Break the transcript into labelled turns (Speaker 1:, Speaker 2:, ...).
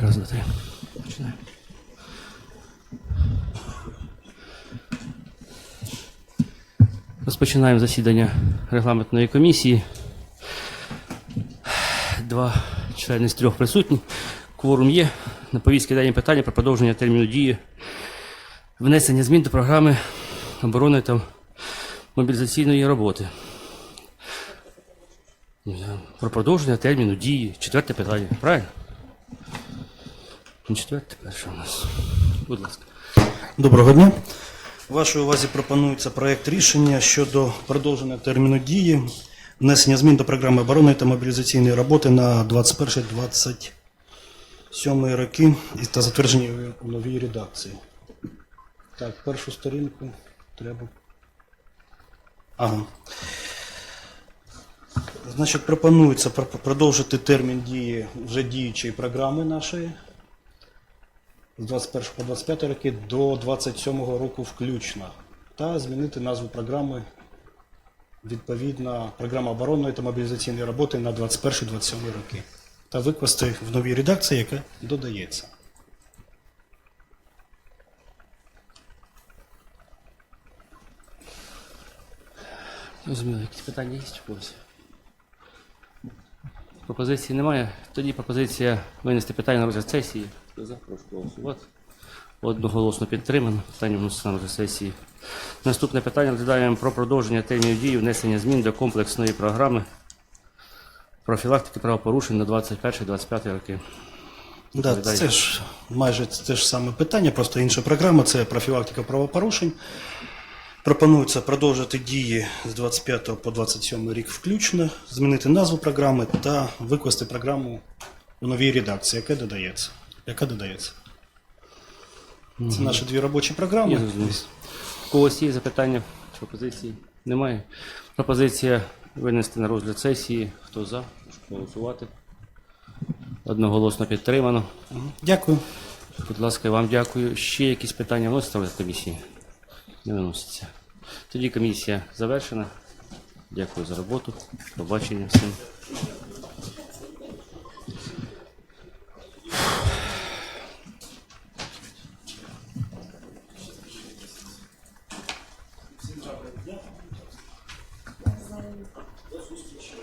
Speaker 1: два, три. Починаємо. Розпочинаємо засідання регламентної комісії. Два члени з трьох присутні. Кворум є. На повістці дані питання про продовження терміну дії внесення змін до програми оборони та мобілізаційної роботи. Про продовження терміну дії. Четверте питання. Правильно? Четверте перше у нас. Будь ласка.
Speaker 2: Доброго дня. Вашій увазі пропонується проект рішення щодо продовження терміну дії, внесення змін до програми оборони та мобілізаційної роботи на 21-27 роки та затвердження у новій редакції. Так, першу сторінку треба. Ага. Значить, пропонується пр- продовжити термін дії вже діючої програми нашої з 21 по 25 роки до 27 року включно та змінити назву програми відповідно програма оборонної та мобілізаційної роботи на 21-27 роки та викласти в новій редакції, яка додається.
Speaker 1: Розуміло, якісь питання є у когось? Пропозиції немає. Тоді пропозиція винести питання на розгляд сесії. Хто за? Прошу голосувати. Одноголосно підтримано. Питання на сесії. Наступне питання розглядаємо про продовження термінів дії внесення змін до комплексної програми профілактики правопорушень на 21-25 роки.
Speaker 2: Да, це ж майже те ж саме питання, просто інша програма це профілактика правопорушень. Пропонується продовжити дії з 25 по 27 рік включно, змінити назву програми та викласти програму у новій редакції, яка додається. Яка додається. Це наші дві робочі
Speaker 1: Я
Speaker 2: програми.
Speaker 1: зрозумів. У когось є запитання, пропозиції? Немає. Пропозиція винести на розгляд сесії. Хто за? Прошу голосувати. Одноголосно підтримано.
Speaker 2: Дякую.
Speaker 1: Будь ласка, я вам дякую. Ще якісь питання вносяться в комісії? Не виносяться. Тоді комісія завершена. Дякую за роботу. Побачення всім. До зустрічі.